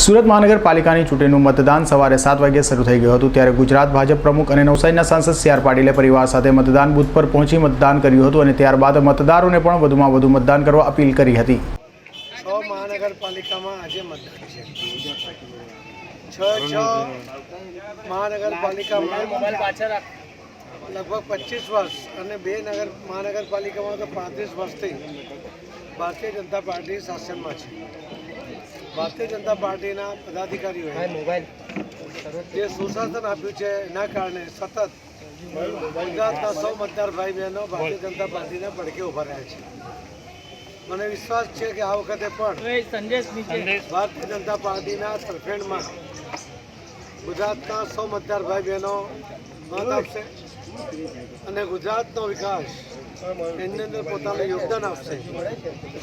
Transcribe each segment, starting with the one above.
સુરત મહાનગરપાલિકાની ચૂંટણીનું મતદાન સવારે સાત વાગ્યે શરૂ થઈ ગયું હતું. ત્યારે ગુજરાત ભાજપ પ્રમુખ અને નવસારીના સાંસદ સી આર પાટીલે પરિવાર સાથે મતદાન બૂથ પર પહોંચી મતદાન કર્યું હતું અને ત્યારબાદ મતદારોને પણ વધુમાં વધુ મતદાન કરવા અપીલ કરી હતી. લગભગ પચીસ વર્ષ અને બે નગર મહાનગરપાલિકામાં તો પાંત્રીસ વર્ષથી ભારતીય જનતા પાર્ટી શાસનમાં છે. ભારતીય જનતા પાર્ટીના પદાધિકારીઓએ જે સુશાસન આપ્યું છે એના કારણે સતત ગુજરાતના સૌ મતદાર ભાઈ બહેનો ભારતીય જનતા પાર્ટીના પડકે ઊભા રહ્યા છે. મને વિશ્વાસ છે કે આ વખતે પણ ભારતીય જનતા પાર્ટીના તરફેણમાં ગુજરાતના સૌ મતદાર ભાઈ બહેનો મત આપશે અને ગુજરાતનો વિકાસ એની અંદર પોતાનું યોગદાન આપશે.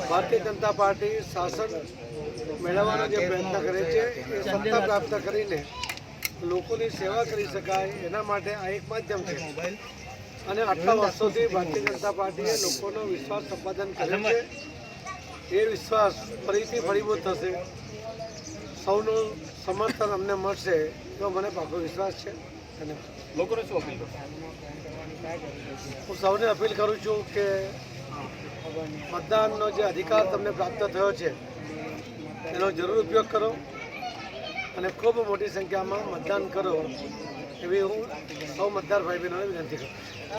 ભારતીય જનતા પાર્ટી શાસન મેળવવાનો જે પ્રયત્ન કરે છે, એ સત્તા પ્રાપ્ત કરીને લોકોની સેવા કરી શકાય એના માટે આ એક માધ્યમ છે. અને આટલા વર્ષોથી ભારતીય જનતા પાર્ટીએ લોકોનો વિશ્વાસ સંપાદન કર્યો છે. એ વિશ્વાસ ફરીથી ફળીભૂત થશે. સૌનું સમર્થન અમને મળશે તો મને પાકો વિશ્વાસ છે. અને લોકોને શું અપીલ હું સૌને અપીલ કરું છું કે મતદાનનો જે અધિકાર તમને પ્રાપ્ત થયો છે, એનો જરૂર ઉપયોગ કરો અને ખૂબ મોટી સંખ્યામાં મતદાન કરો એવી હું સૌ મતદાર ભાઈ બહેનોને વિનંતી કરું